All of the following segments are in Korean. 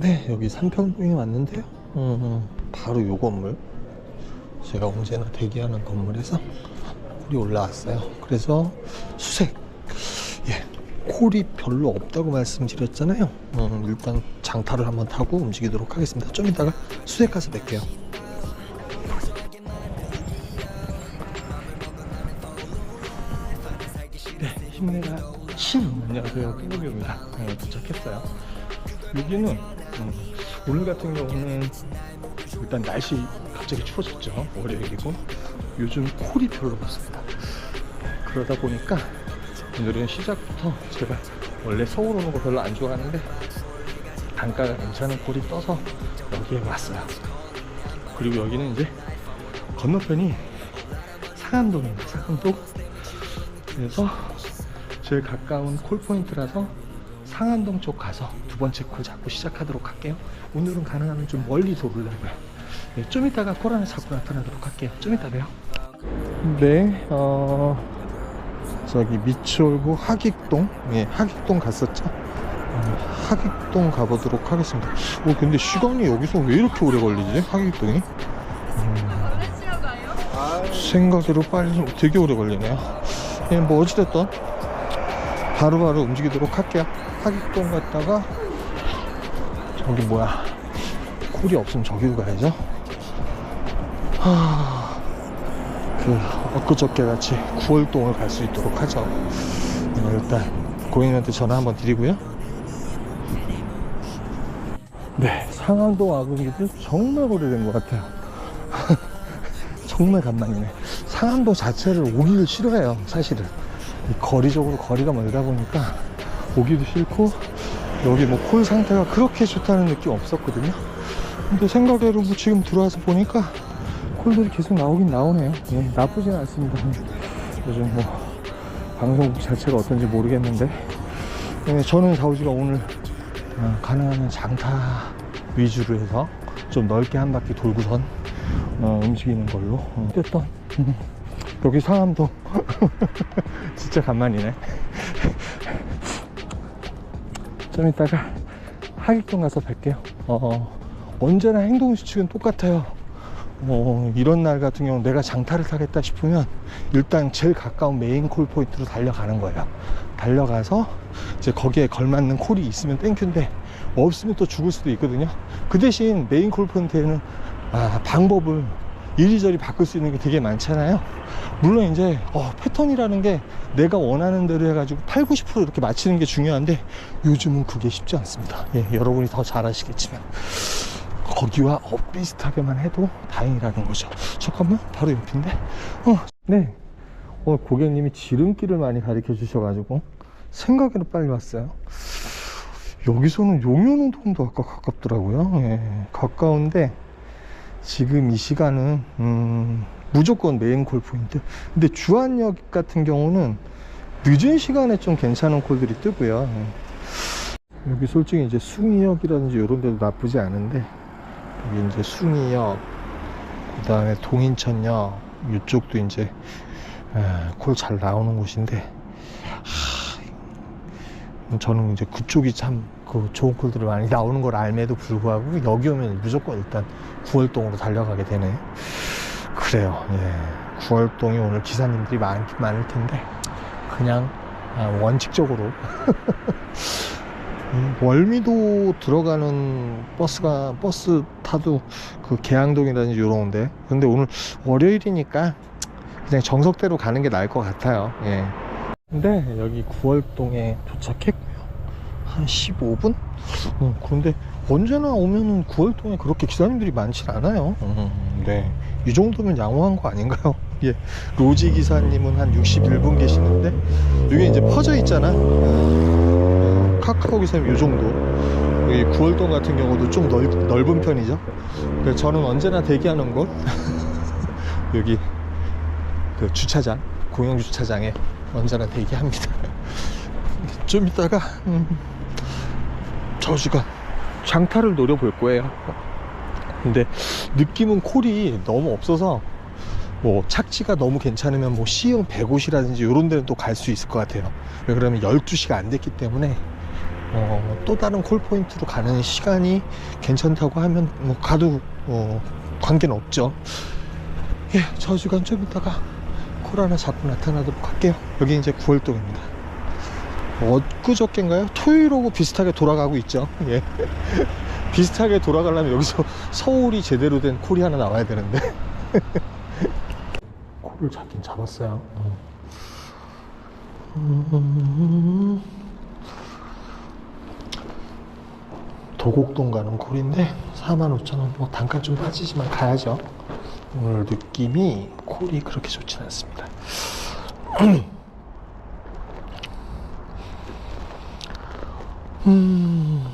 네, 여기 삼평동에 왔는데요. 음, 바로 요 건물. 제가 언제나 대기하는 건물에서 콜이 올라왔어요. 그래서 수색. 예, 콜이 별로 없다고 말씀드렸잖아요. 음, 일단 장타를 한번 타고 움직이도록 하겠습니다. 좀 이따가 수색 가서 뵐게요. 네, 힘내라. 신 안녕하세요. 뚜구비입니다. 네, 도착했어요. 여기는 음, 오늘 같은 경우는 일단 날씨 갑자기 추워졌죠. 월요일이고 요즘 콜이 별로 없습니다. 그러다 보니까 오늘은 시작부터 제가 원래 서울 오는 거 별로 안 좋아하는데 단가가 괜찮은 콜이 떠서 여기에 왔어요. 그리고 여기는 이제 건너편이 상암동입니다. 상암동. 그래서 제일 가까운 콜 포인트라서 상암동 쪽 가서 두 번째 콜 잡고 시작하도록 할게요. 오늘은 가능하면 좀 멀리 돌으려고요. 네, 좀 이따가 콜 하나 잡고 나타나도록 할게요. 좀 이따 봬요. 네, 어, 저기 미추홀구 하익동, 예, 하익동 갔었죠. 어, 하익동 가보도록 하겠습니다. 오, 근데 시간이 여기서 왜 이렇게 오래 걸리지? 하익동이? 생각대로 빨리 되게 오래 걸리네요. 예, 뭐 어찌됐든 바로바로 움직이도록 할게요. 하객동 갔다가 저기 뭐야 콜이 없으면 저기로 가야죠. 하... 그 엊그저께 같이 9월동을 갈 수 있도록 하죠. 어, 일단 고객님한테 전화 한번 드리고요. 네, 상암동 와보기도 정말 오래된 것 같아요. 정말 간만이네. 상암도 자체를 오기를 싫어해요, 사실은. 이 거리적으로 거리가 멀다 보니까 오기도 싫고, 여기 뭐 콜 상태가 그렇게 좋다는 느낌 없었거든요. 근데 생각외로 뭐 지금 들어와서 보니까 콜들이 계속 나오긴 나오네요. 예, 나쁘진 않습니다. 요즘 뭐 방송국 자체가 어떤지 모르겠는데, 예, 저는 자우지가 오늘 어, 가능하면 장타 위주로 해서 좀 넓게 한 바퀴 돌고선 어, 움직이는 걸로 어, 됐던 음. 여기 상암동 진짜 간만이네. 좀 이따가 하객동 가서 뵐게요. 어, 언제나 행동 수칙은 똑같아요. 어, 이런 날 같은 경우 내가 장타를 타겠다 싶으면 일단 제일 가까운 메인 콜 포인트로 달려가는 거예요. 달려가서 이제 거기에 걸맞는 콜이 있으면 땡큐인데 없으면 또 죽을 수도 있거든요. 그 대신 메인 콜 포인트에는 아, 방법을 이리저리 바꿀 수 있는 게 되게 많잖아요. 물론 이제 어, 패턴이라는 게 내가 원하는 대로 해가지고 8, 90% 이렇게 맞추는 게 중요한데 요즘은 그게 쉽지 않습니다. 예, 여러분이 더 잘 아시겠지만 거기와 엇비슷하게만 해도 다행이라는 거죠. 잠깐만 바로 옆인데. 어, 네. 오늘 고객님이 지름길을 많이 가르쳐 주셔가지고 생각외로 빨리 왔어요. 여기서는 용현운동도 아까 가깝더라고요. 예, 가까운데 지금 이 시간은 음, 무조건 메인 콜 포인트. 근데 주안역 같은 경우는 늦은 시간에 좀 괜찮은 콜들이 뜨고요. 예. 여기 솔직히 이제 숭이역이라든지 이런 데도 나쁘지 않은데 여기 이제 숭이역, 그 다음에 동인천역 이쪽도 이제 콜 잘 나오는 곳인데 하, 저는 이제 그쪽이 참 그 좋은 콜들이 많이 나오는 걸 알매도 불구하고 여기 오면 무조건 일단 9월동으로 달려가게 되네. 그래요. 예. 9월동이 오늘 기사님들이 많, 많을 텐데 그냥 아, 원칙적으로 음, 월미도 들어가는 버스가 버스 타도 그 계양동이라든지 이런데 근데 오늘 월요일이니까 그냥 정석대로 가는 게 나을 것 같아요. 예. 근데 여기 9월동에 도착했고요. 한 15분? 어, 그런데 언제나 오면은 9월 동에 그렇게 기사님들이 많진 않아요. 음, 네. 이 정도면 양호한 거 아닌가요? 예. 로지 기사님은 한 61분 계시는데, 여기 이제 퍼져 있잖아. 어, 카카오 기사님 이 정도. 여기 9월동 같은 경우도 좀 넓, 넓은 편이죠. 그래서 저는 언제나 대기하는 곳. 여기 그 주차장, 공영 주차장에 언제나 대기합니다. 좀 이따가, 음, 저 시간 장타를 노려볼 거예요. 근데 느낌은 콜이 너무 없어서 뭐 착지가 너무 괜찮으면 뭐 C형 105이라든지 이런 데는 또 갈 수 있을 것 같아요. 왜 그러면 12시가 안 됐기 때문에 어, 또 다른 콜 포인트로 가는 시간이 괜찮다고 하면 뭐 가도 어, 관계는 없죠. 예, 저 시간 좀 있다가 콜 하나 잡고 나타나도록 할게요. 여기 이제 9월동입니다. 엊그저께인가요? 토요일 오고 비슷하게 돌아가고 있죠. 예. 비슷하게 돌아가려면 여기서 서울이 제대로 된 콜이 하나 나와야 되는데. 콜을 잡긴 잡았어요. 음. 도곡동 가는 콜인데 45,000원 뭐 단가 좀 빠지지만 가야죠. 오늘 느낌이 콜이 그렇게 좋진 않습니다. 음,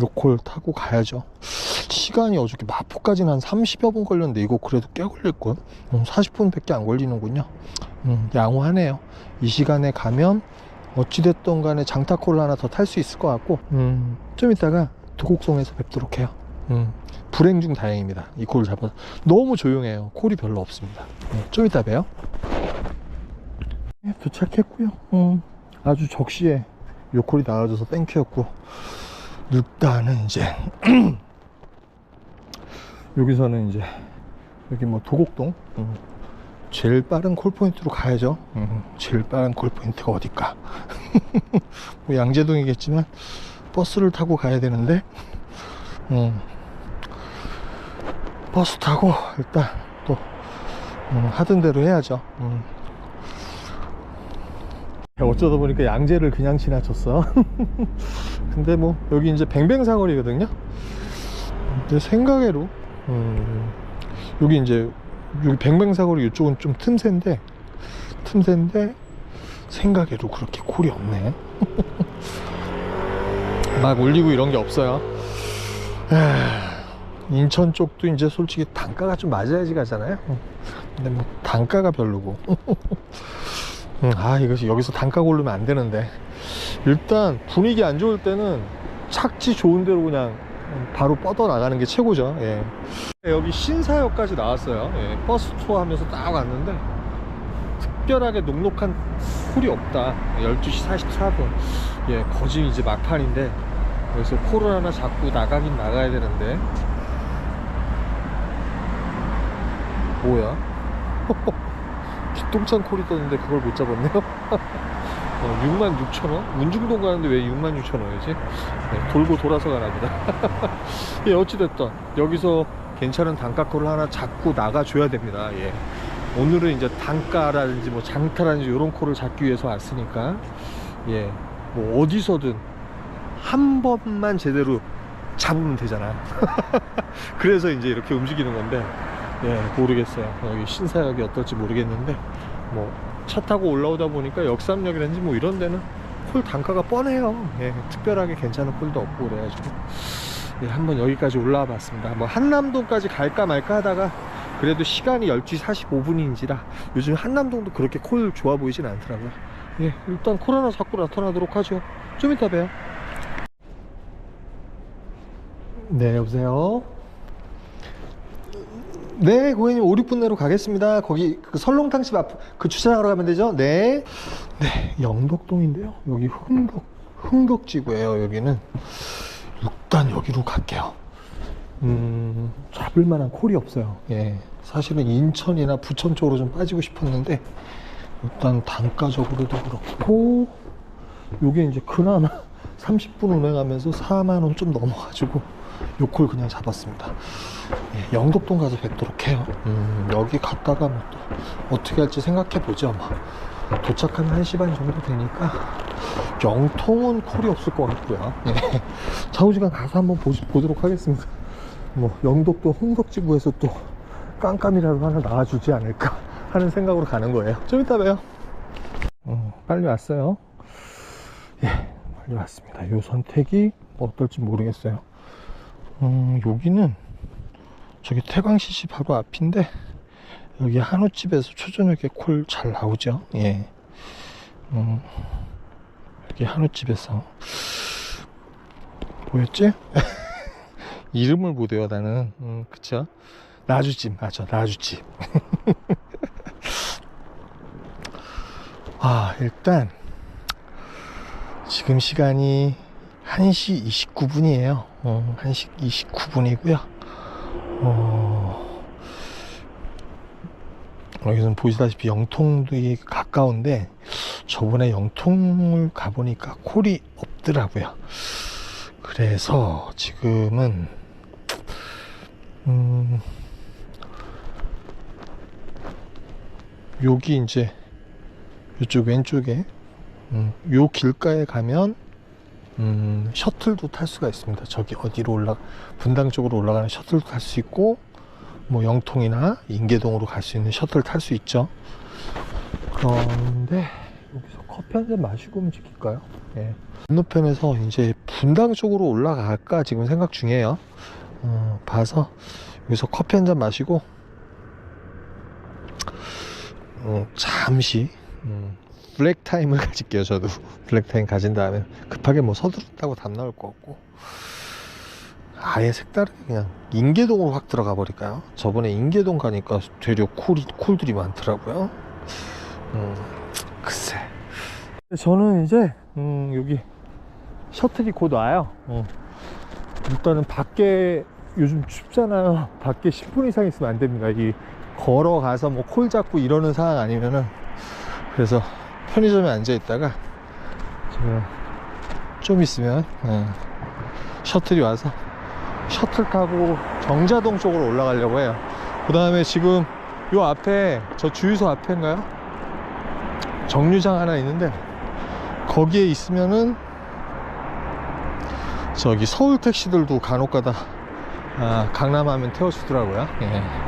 요콜 타고 가야죠. 시간이 어저께 마포까지는 한 30여 분 걸렸는데 이거 그래도 꽤 걸릴걸? 음, 40분밖에 안 걸리는군요. 음, 양호하네요. 이 시간에 가면 어찌됐든 간에 장타콜 하나 더 탈 수 있을 것 같고 음, 좀 이따가 도곡동에서 뵙도록 해요. 음, 불행 중 다행입니다. 이 콜을 잡아서 너무 조용해요. 콜이 별로 없습니다. 네, 좀 이따 봬요. 네, 도착했고요. 음, 아주 적시에 요 콜이 나와줘서 땡큐였고 일단은 이제 여기서는 이제 여기 뭐 도곡동 음, 제일 빠른 콜 포인트로 가야죠. 음, 제일 빠른 콜 포인트가 어딜까? 뭐 양재동이겠지만 버스를 타고 가야 되는데 음, 버스 타고 일단 또 음, 하던 대로 해야죠. 음. 어쩌다 보니까 양재를 그냥 지나쳤어. 근데 뭐 여기 이제 뱅뱅사거리거든요. 내 생각외로 음, 여기 이제 여기 뱅뱅사거리 이쪽은 좀 틈새인데 틈새인데 생각외로 그렇게 콜이 없네. 막 울리고 이런 게 없어요. 에휴, 인천 쪽도 이제 솔직히 단가가 좀 맞아야지 가잖아요. 근데 뭐 단가가 별로고. 음, 아 이것이 여기서 단가 고르면 안 되는데. 일단 분위기 안 좋을 때는 착지 좋은 대로 그냥 바로 뻗어 나가는 게 최고죠. 예. 여기 신사역까지 나왔어요. 예, 버스 투어 하면서 딱 왔는데 특별하게 녹록한 콜이 없다. 12시 44분. 예, 거진 이제 막판인데 여기서 콜을 하나 잡고 나가긴 나가야 되는데. 뭐야 기똥찬 콜이 떴는데 그걸 못 잡았네요. 어, 6만 6천 원? 문중동 가는데 왜 6만 6천 원이지? 네, 돌고 돌아서 가나 보다. 예, 어찌됐든 여기서 괜찮은 단가 콜을 하나 잡고 나가줘야 됩니다. 예. 오늘은 이제 단가라든지 뭐 장타라든지 이런 콜을 잡기 위해서 왔으니까 예, 뭐 어디서든 한 번만 제대로 잡으면 되잖아. 그래서 이제 이렇게 움직이는 건데 예, 모르겠어요. 여기 신사역이 어떨지 모르겠는데, 뭐, 차 타고 올라오다 보니까 역삼역이라든지 뭐 이런 데는 콜 단가가 뻔해요. 예, 특별하게 괜찮은 콜도 없고 그래가지고. 예, 한번 여기까지 올라와 봤습니다. 뭐, 한남동까지 갈까 말까 하다가, 그래도 시간이 12시 45분인지라 요즘 한남동도 그렇게 콜 좋아 보이진 않더라고요. 예, 일단 콜 하나 잡고 나타나도록 하죠. 좀 이따 봬요. 네, 여보세요? 네, 고객님 5, 6분 내로 가겠습니다. 거기 그 설렁탕집 앞 그 주차장으로 가면 되죠? 네. 네, 영덕동인데요. 여기 흥덕 흥덕지구예요. 여기는 일단 여기로 갈게요. 음, 잡을 만한 콜이 없어요. 예. 사실은 인천이나 부천 쪽으로 좀 빠지고 싶었는데 일단 단가적으로도 그렇고 요게 이제 그나마 30분 운행하면서 4만 원 좀 넘어가지고 요콜 그냥 잡았습니다. 예, 영덕동 가서 뵙도록 해요. 음, 여기 갔다가 뭐 또 어떻게 할지 생각해 보죠. 뭐. 도착하면 1시 반 정도 되니까 영통은 콜이 없을 것 같고요. 예. 좌우지간 가서 한번 보, 보도록 하겠습니다. 뭐 영덕도 흥덕지구에서 또 깜깜이라도 하나 나와주지 않을까 하는 생각으로 가는 거예요. 좀 이따 봬요. 어, 빨리 왔어요. 예, 빨리 왔습니다. 요 선택이 뭐 어떨지 모르겠어요. 음, 여기는 저기 태광시시 바로 앞인데 여기 한우집에서 초저녁에 콜 잘 나오죠. 예. 음, 여기 한우집에서 뭐였지? 이름을 못 외워 나는. 음, 그쵸? 나주집 맞아 나주집. 아 일단 지금 시간이 1시 29분이에요. 어, 1시 29분이고요. 어, 여기서는 보시다시피 영통이 가까운데 저번에 영통을 가보니까 콜이 없더라고요. 그래서 지금은 음, 여기 이제 이쪽 왼쪽에 음, 요 길가에 가면 음, 셔틀도 탈 수가 있습니다. 저기 어디로 올라 분당 쪽으로 올라가는 셔틀도 탈 수 있고 뭐 영통이나 인계동으로 갈 수 있는 셔틀 탈 수 있죠. 그런데 여기서 커피 한 잔 마시고 움직일까요? 예. 건너편에서 이제 분당 쪽으로 올라갈까 지금 생각 중이에요. 어, 봐서 여기서 커피 한 잔 마시고 어, 잠시 음, 블랙 타임을 가질게요. 저도 블랙 타임 가진 다음에 급하게 뭐 서두른다고 답 나올 것 같고 아예 색다른 그냥 인계동으로 확 들어가 버릴까요? 저번에 인계동 가니까 되려 쿨이 쿨들이 많더라고요. 음, 글쎄. 저는 이제 음, 여기 셔틀이 곧 와요. 어. 일단은 밖에 요즘 춥잖아요. 밖에 10분 이상 있으면 안 됩니다. 이 걸어가서 뭐 콜 잡고 이러는 상황 아니면은 그래서 편의점에 앉아 있다가 좀 있으면 예, 셔틀이 와서 셔틀 타고 정자동 쪽으로 올라가려고 해요. 그 다음에 지금 요 앞에 저 주유소 앞에인가요? 정류장 하나 있는데 거기에 있으면은 저기 서울 택시들도 간혹가다 아, 강남 하면 태워주더라고요. 예.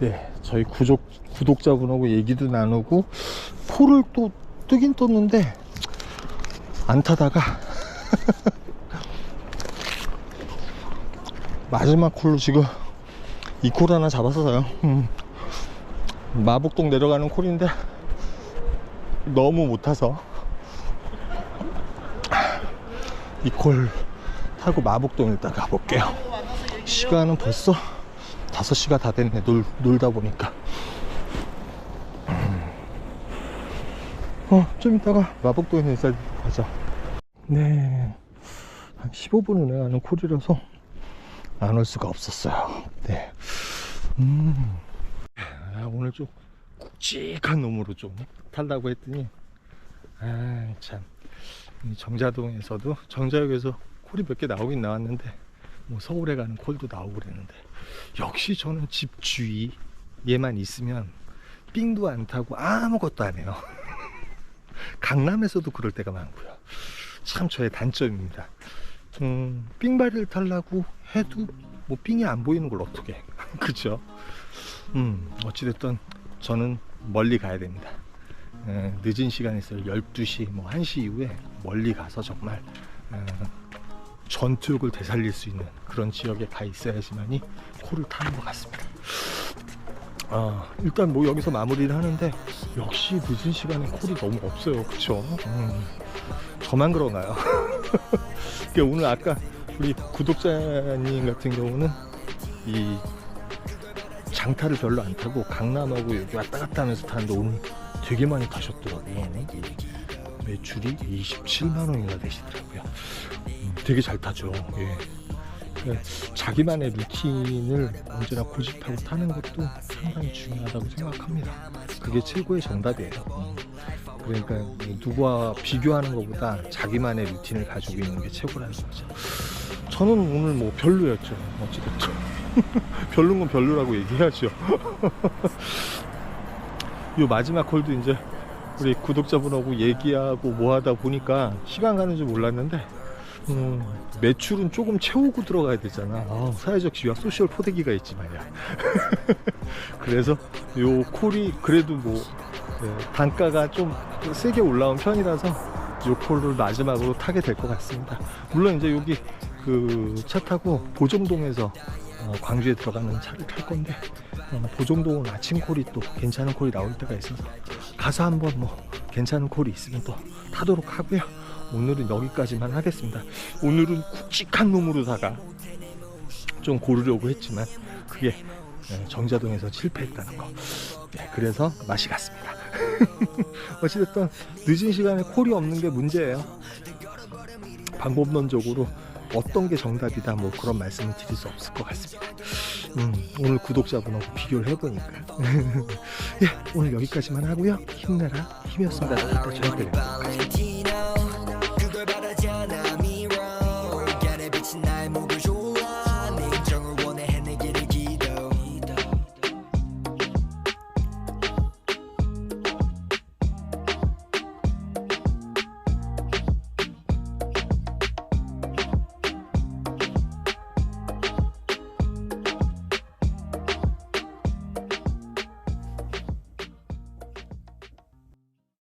네. 저희 구독, 구독자분하고 얘기도 나누고, 폴을 또 뜨긴 떴는데, 안 타다가, 마지막 콜로 지금 이 콜 하나 잡았어요. 음. 마복동 내려가는 콜인데 너무 못 타서 이 콜 타고 마복동 일단 가볼게요. 시간은 벌써 5시가 다 됐네. 놀, 놀다 보니까. 음. 어, 좀 이따가 마복동에 인사 가자. 네. 한 15분 운행하는 콜이라서 안 올 수가 없었어요. 네. 음. 아, 오늘 좀 굵직한 놈으로 좀 탈라고 했더니 아, 참. 이 정자동에서도 정자역에서 콜이 몇 개 나오긴 나왔는데 뭐 서울에 가는 콜도 나오고 그랬는데 역시 저는 집 주위에만 있으면 삥도 안 타고 아무것도 안 해요. 강남에서도 그럴 때가 많고요. 참 저의 단점입니다. 음, 삥바리를 타려고 해도 뭐 삥이 안 보이는 걸 어떻게 해. 그죠? 음, 어찌됐든 저는 멀리 가야 됩니다. 에, 늦은 시간에 있어요. 12시, 뭐 1시 이후에 멀리 가서 정말 에, 전투력을 되살릴 수 있는 그런 지역에 가 있어야지만이 코를 타는 것 같습니다. 아, 일단 뭐 여기서 마무리를 하는데 역시 늦은 시간에 콜이 너무 없어요. 그쵸? 음, 저만? 그러니까 오늘 아까 우리 구독자님 같은 경우는 이 장타를 별로 안 타고 강남하고 여기 왔다 갔다 하면서 타는데 오늘 되게 많이 타셨더라고요. 이 매출이 27만 원이나 되시더라고요. 음, 되게 잘 타죠. 예. 그러니까 자기만의 루틴을 언제나 고집하고 타는 것도 상당히 중요하다고 생각합니다. 그게 최고의 정답이에요. 음. 그러니까 누구와 비교하는 것보다 자기만의 루틴을 가지고 있는 게 최고라는 거죠. 저는 오늘 뭐 별로였죠. 어찌됐든. 별로인 건 별로라고 얘기해야죠. 요 마지막 콜도 이제 우리 구독자분하고 얘기하고 뭐 하다 보니까 시간 가는 줄 몰랐는데 음, 매출은 조금 채우고 들어가야 되잖아. 아, 사회적 지위와 소셜 포대기가 있지 말이야. 그래서 요 콜이 그래도 뭐 네, 단가가 좀 세게 올라온 편이라서 요 콜을 마지막으로 타게 될 것 같습니다. 물론 이제 여기 그 차 타고 보정동에서 어, 광주에 들어가는 차를 탈 건데 어, 보정동은 아침 콜이 또 괜찮은 콜이 나올 때가 있어서 가서 한번 뭐 괜찮은 콜이 있으면 또 타도록 하고요. 오늘은 여기까지만 하겠습니다. 오늘은 굵직한 놈으로다가 좀 고르려고 했지만 그게 네, 정자동에서 실패했다는 거. 네, 그래서 맛이 갔습니다. 어찌됐든 늦은 시간에 콜이 없는 게 문제예요. 방법론적으로 어떤 게 정답이다 뭐 그런 말씀을 드릴 수 없을 것 같습니다. 음, 오늘 구독자분하고 비교를 해보니까 예, 오늘 여기까지만 하고요. 힘내라 힘이었습니다. 또 저녁 뵙